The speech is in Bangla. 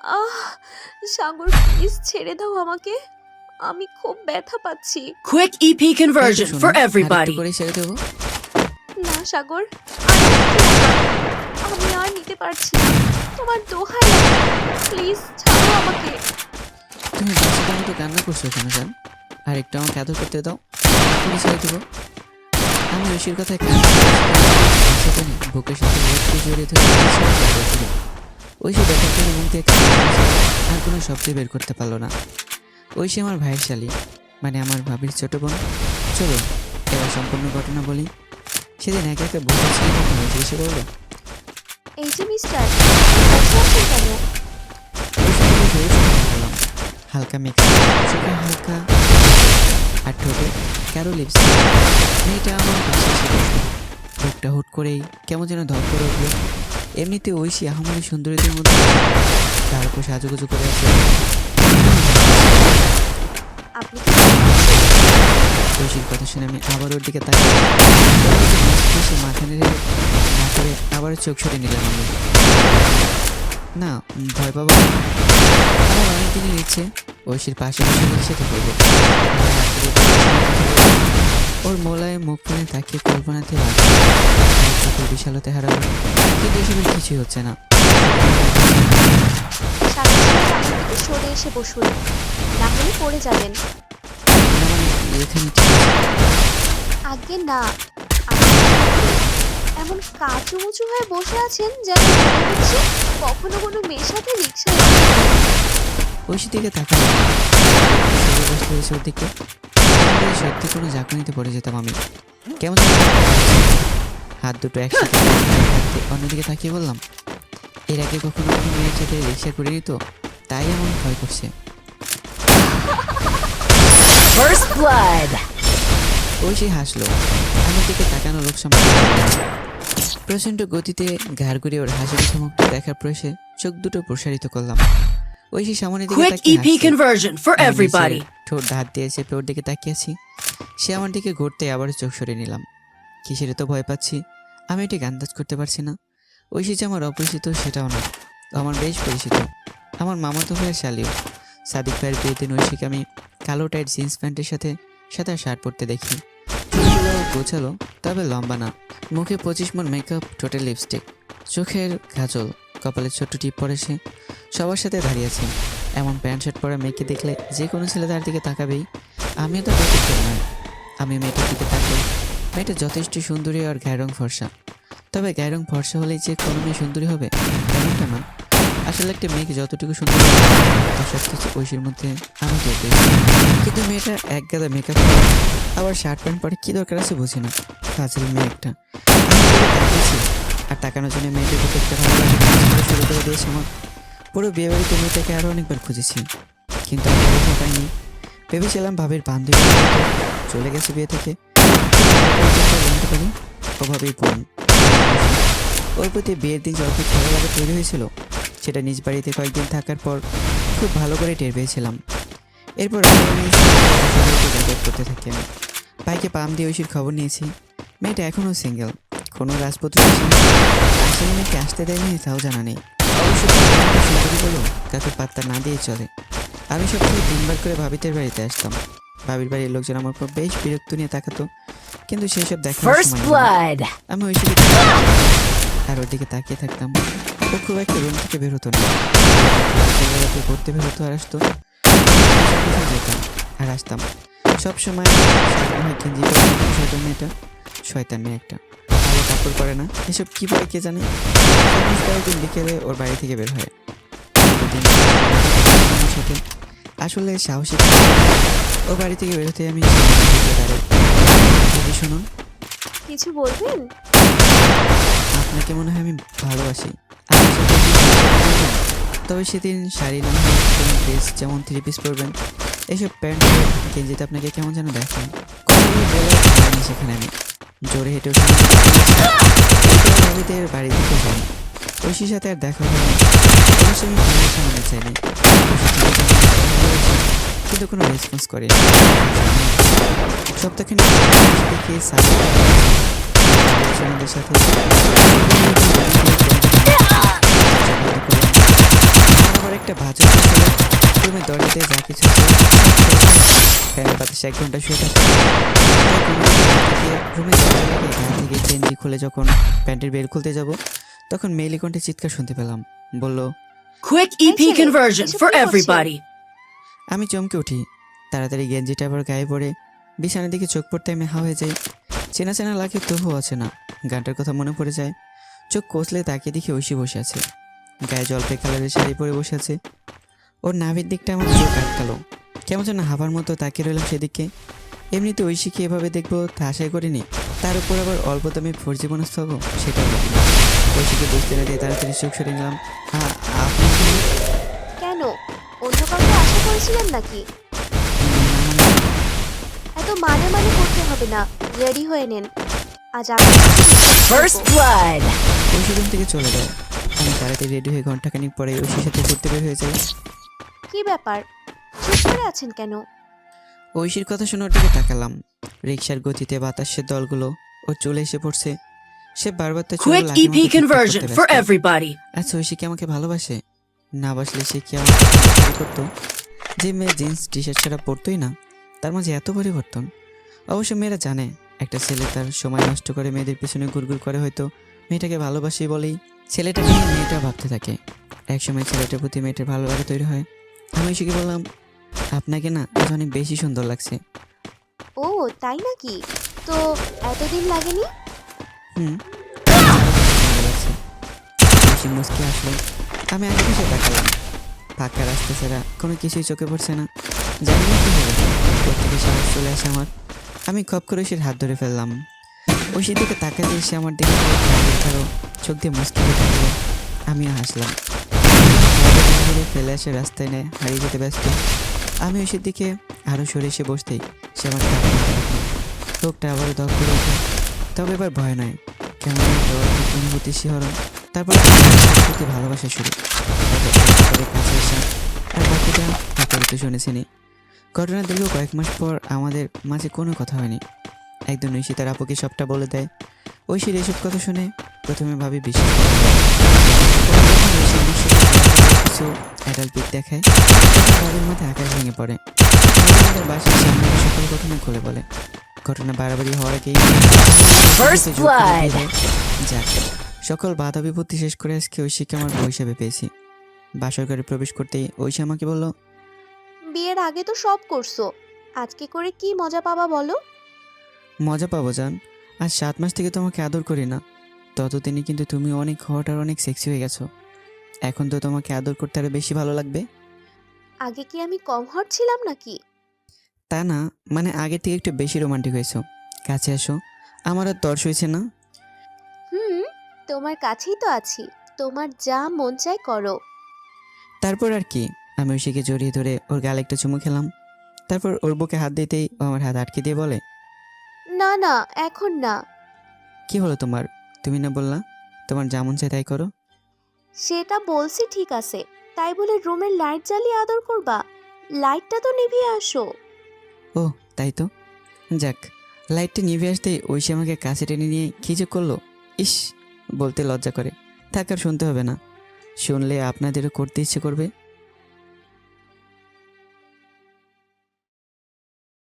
আহ সাগর প্লিজ ছেড়ে দাও আমাকে। আমি খুব ব্যথা পাচ্ছি। Quick EP conversion for everybody. করে ছেড়ে দেবো। না সাগর না। আমি আর নিতে পারছি না। তোমার দোহাই প্লিজ ছাড়ো আমাকে। তুমি বাচ্চাদের মতো কান্না করছ কেন জান? আর একটু আমাকে আদর করতে দাও। তুমি ছেড়ে দেবো। আমি কথায় কান্না বুকের সাথে জড়িয়ে ধরে ঐশী ব্যথা করে মুখ দিয়ে আর কোনো শব্দ বের করতে পারল না। ঐশী আমার ভাইয়ের শালী মানে আমার ভাবির ছোট বোন। চলো এবার সম্পূর্ণ ঘটনা বলি। সেদিন একা একা বসেছিলাম ঐশী এসে বলল এই যে মিস্টার বসে ধরে হালকা চোখে হালকা আর ঠোঁটে কারও লিপস্টিক মেয়েটা আমার পাশে ছিল। বুকটা হুট করেই কেমন যেন ধপ করে উঠল। এমনিতে ঐশী আহমারি সুন্দরীদের মধ্যে তার উপর সাজুগুজু করে আছে? ঐশীর কথা শুনে আমি আবার ওর দিকে তাকাই সে মাথা নেড়ে না করে আবার চোখ সরে নিলাম আমি না ভয় পাবো। আমার অনেক দিনের ইচ্ছে ঐশীর পাশে বসে রিক্সাতে করব ওর মোলায় মুখ ফেলে তাকিয়ে কল্পনাতে চোখের বিশালতে হারাবো কিন্তু এসবের কিছুই হচ্ছে না। সরে এসে বসুন। না হলে পড়ে যাবেন। আগে না। এমন কাঁচুমুচু হয়ে বসে আছেন যেন হচ্ছে কখনো কোনো মেয়ের সাথে রিক্সায় ঐশী দিকে বসতে হয়েছে দিকে সত্যি কোনো জাকুনিতে পড়ে যেতাম আমি কেমন। হাত দুটো একসাথে অন্যদিকে তাকিয়ে বললাম এর আগে কখনো কোনো মেয়ের সাথে রিক্সা করে নিত? তাই এমন ভয় করছে। Blood. ঐশী হাসলো। আমার দিকে তাকানো লোক প্রচণ্ড গতিতে ঘাড় ঘুরিয়ে ওর হাসি মুখে মুখটা দেখার প্রয়াসে চোখ দুটো প্রসারিত করলাম। ঐশী সামনের দিকে Quick তাকিয়ে EP হাসছে। conversion for আমি everybody. নিচে ঠোঁট হাত দিয়ে চেপে ওর দিকে তাকিয়েছি সে আমার দিকে ঘুরতে আবার চোখ সরে নিলাম। কিসের তো ভয় পাচ্ছি? আমি এটি আন্দাজ করতে পারছি না। ঐশী যে আমার অপরিচিত সেটাও না। আমার বেশ পরিচিত। আমার মামাতো ভাইয়ের শালিও সাদিক ভাইয়ের বিয়েতে ঐশীকে আমি কালো টাইট জিন্স প্যান্টের সাথে সাদা শার্ট পরতে দেখি। চুলগুলো গোছালো তবে লম্বা না। মুখে পঁচিশ মন মেকআপ টোটাল লিপস্টিক চোখের কাজল। কপালে ছোট্ট টিপ পরে সে সবার সাথে দাঁড়িয়েছে এমন প্যান্ট শার্ট পরা মেয়েকে দেখলে যে কোনো ছেলে তার দিকে তাকাবেই। আমিও তো নয় আমি মেয়েটার দিকে তাকাই। মেয়েটা যথেষ্ট সুন্দরী আর গায়ের রং ফর্সা। তবে গায়ের রং ফর্সা হলেই যে কোনো মেয়ে সুন্দরী হবে তেমনটা না। আসলে একটা মেয়েকে যতটুকু সুন্দর সব কিছু ঐশীর মধ্যে আমি পেয়েছি কিন্তু মেয়েটা এক গাদা মেকআপ আবার শার্ট প্যান্ট পরে কী দরকার আছে বুঝি না। ফাজিল মেয়ে একটা। আর তাকানোর জন্য মেয়েটার দিকে একটা ভালো লাগে কাজ করা শুরু করে দিয়েছে আমার। পুরো বিয়ে বাড়িতে মেয়েটাকে আরও অনেকবার খুঁজেছি, কিন্তু আমি পাইনি। ভেবেছিলাম ভাবির বান্ধবী চলে গেছে বিয়ে থেকে। জানতে পারি ওভাবেই বোন ওর প্রতি বিয়ের দিন যত ভালো লাগা তৈরি হয়েছিল, সেটা নিজ বাড়িতে কয়েকদিন থাকার পর খুব ভালো করে টের পেয়েছিলাম। এরপর করতে থাকি আমি। বাইকে পাম দিয়ে ঐশীর খবর নিয়েছি। মেয়েটা এখনও সিঙ্গেল কোনো আসেনি আসলে আসতে দেয়নি তাও জানা নেই। অবশ্য সুন্দরী বলো কাকে পাত্তা না দিয়ে চলে। আমি সপ্তাহে তিনবার করে ভাবিতের বাড়িতে আসতাম। ভাবির বাড়ির লোকজন আমার উপর বেশ বিরক্ত নিয়ে তাকাতো কিন্তু সেই সব. আমি ওই দিকে আর ওর দিকে তাকিয়ে থাকতাম। ও খুব একটা রুম থেকে বের হতো না। ঘুরতে বের হতো আর আসতো। যেতাম আর আসতাম। সবসময় গেঞ্জি পরে শয়তান মেয়েটা। শয়তান মেয়ে একটা। ভালো কাপড় পরে না। এসব কি পরে কে জানে? কয়েকদিন বিকেলে ওর বাড়ি থেকে বের হয়। আসলে সাহসী ও বাড়ি থেকে বের হতে আমি যদি শুনুন কিছু বলবেন? আপনাকে মনে হয় আমি ভালোবাসি? তবে সেদিন শাড়ি না হয় ড্রেস যেমন থ্রি পিস পরবেন এসব প্যান্ট গেঞ্জিতে আপনাকে কেমন যেন দেখেন বলে সেখানে আমি। জোরে হেঁটে ওঠে ভাবিদের বাড়ি দিকে যাই ঐশীর সাথে আর দেখা সামনে চাইনি কিন্তু কোনো রেসপন্স করে সপ্তাহখানি সাথে সাথে একটা ভাজক রুমের দরজাতে যা কিছু ফ্যানের বাতাসে এক ঘণ্টা শুয়ে থাকতে রুমের দরজা থেকে গেঞ্জি খুলে যখন প্যান্টের বের খুলতে যাব তখন মেইলি কণ্ঠে চিৎকার শুনতে পেলাম। বলল Quick EP Excellent. conversion এসব for কি করছে? everybody. আমি চমকে উঠি। তাড়াতাড়ি গেঞ্জিটা আবার গায়ে পড়ে বিছানার দিকে চোখ পড়তে আমি হা হয়ে যাই। চেনা চেনা লাগে আছে না। গানটার কথা মনে পড়ে যায়। চোখ কষলে তাকে দেখে ঐশী বসে আছে। গায়ে জলপাই কালারের শাড়ি পরে বসে আছে। ওর নাভির দিকটা আমার চোখ আটকালো। কেমন যেন হাবার মতো তাকিয়ে রইলাম সেদিকে। এমনিতে ঐশীকে এভাবে দেখব তা আশাই করিনি। তার উপর আবার অল্প দামে ফোর জীবন হব সেটাও ভাবিনি। ঐশীকে বুঝতে না দিয়ে তাড়াতাড়ি চোখ সরে নিলাম। হ্যাঁ আপনি কেন? অন্য কাউকে আশা করেছিলেন নাকি? এত মানে মানে করতে হবে না। রেডি হয়ে নেন। আজ First করব। blood. ঐশী রুম থেকে চলে যায়। আমি তাড়াতাড়ি রেডি হয়ে ঘন্টাখানিক পরে ঐশীর সাথে ঘুরতে বের হয়ে যাই। কি ব্যাপার? চুপ করে আছেন কেন? ঐশীর কথা শুনে ওর দিকে তাকালাম। রিক্সার গতিতে বাতাসের দলগুলো ও চলে এসে পড়ছে। সে বারবার তার চুল Quick EP conversion for everybody. আচ্ছা ঐশী কি আমাকে ভালোবাসে? না বাসলে সে কি আমাকে পছন্দ করতো? যে মেয়ে জিন্স টি শার্ট ছাড়া পরতোই না তার মাঝে এত পরিবর্তন। অবশ্য মেয়েরা জানে একটা ছেলে তার সময় নষ্ট করে মেয়েদের পিছনে গুড়গুড় করে হয়তো মেয়েটাকে ভালোবাসি বলেই ছেলেটাকে নিয়ে মেয়েটা ভাবতে থাকে। একসময় ছেলেটার প্রতি মেয়েটার ভালো লাগা তৈরি হয়। আমি ঐশীকে বললাম আপনাকে না আজ অনেক বেশি সুন্দর লাগছে। ও তাই নাকি? তো এতদিন লাগেনি? হুম। ভালো লাগছে। আসলো। আমি আগে পিছিয়ে তাকালাম। ফাঁকা রাস্তা ছাড়া কোনো কিছুই চোখে পড়ছে না। জানি না কি হবে। প্রত্যেকে সাহস চলে আসে আমার। আমি খপ করে ঐশীর হাত ধরে ফেললাম। ঐশীর দিকে তাকাতে এসে আমার দিকে ধরো চোখ দিয়ে মুসকে থাকল আমিও হাসলাম। ফেলে আসে রাস্তায় নেয় হারিয়ে যেতে ব্যস্ত। আমি ঐশীর দিকে আরও সরে এসে বসতেই সে আমার রাখল। আবারও দপ করে ওঠে তবে এবার ভয় নয় কেমন অনুভূতি শিহরণ তারপর ভালোবাসা শুরু। শুনেছিনি। ঘটনা দীর্ঘ কয়েক মাস পর আমাদের মাঝে কোনো কথা হয়নি। একদিন ঐশী তার আপুকে সবটা বলে দেয়। ঐশীর এসব কথা শুনে প্রথমে ভাবি বিশ্বাস অ্যাডাল্ট পিক দেখায় বাড়ির মধ্যে আকাশ ভেঙে পড়ে। আমাদের বাসার সামনে সকল ঘটনা খুলে বলে। ঘটনা বাড়াবাড়ি হওয়ার আগেই যাক সকল বাধা বিপত্তি শেষ করে আজকে ঐশীকে আমার বউ হিসাবে পেয়েছি। বাসর ঘরে প্রবেশ করতেই ঐশী আমাকে বলল বিয়ের আগে তো সব করছ। আজকে করে কি মজা পাবা বলো? মজা পাবো জান আজ সাত মাস থেকে তোমাকে আদর করি না। ততদিনই কিন্তু তুমি অনেক হট আর অনেক সেক্সি হয়ে গেছো। এখন তো তোমাকে আদর করতে আরও বেশি ভালো লাগবে। আগে কি আমি কম হট ছিলাম নাকি? তা না মানে আগের থেকে একটু বেশি রোমান্টিক হয়েছো। কাছে আসো আমার আর তর্স হয়েছে না। হুম তোমার কাছেই তো আছি তোমার যা মন চায় করো। তারপর আর কি আমি ঐশীকে জড়িয়ে ধরে ওর গালে একটা চুমু খেলাম। তারপর ওর বুকে হাত দিতেই ও আমার হাত আটকে দিয়ে বলে না না এখন না। কি হলো তোমার? তুমি না বললা তোমার যেমন চাই তাই করো। সেটা বলছি ঠিক আছে, তাই বলে রুমের লাইট জ্বালিয়ে আদর করবা। লাইটটা তো নিভিয়ে আসো। ও, তাই তো? যাক, লাইটটা নিভে ওই সে আমাকে কাছে টেনে নিয়ে খিচে করল। ইস, বলতে লজ্জা করে। থাক আর শুনতে হবে না। শুনলে আপনাদেরও করতে ইচ্ছে করবে।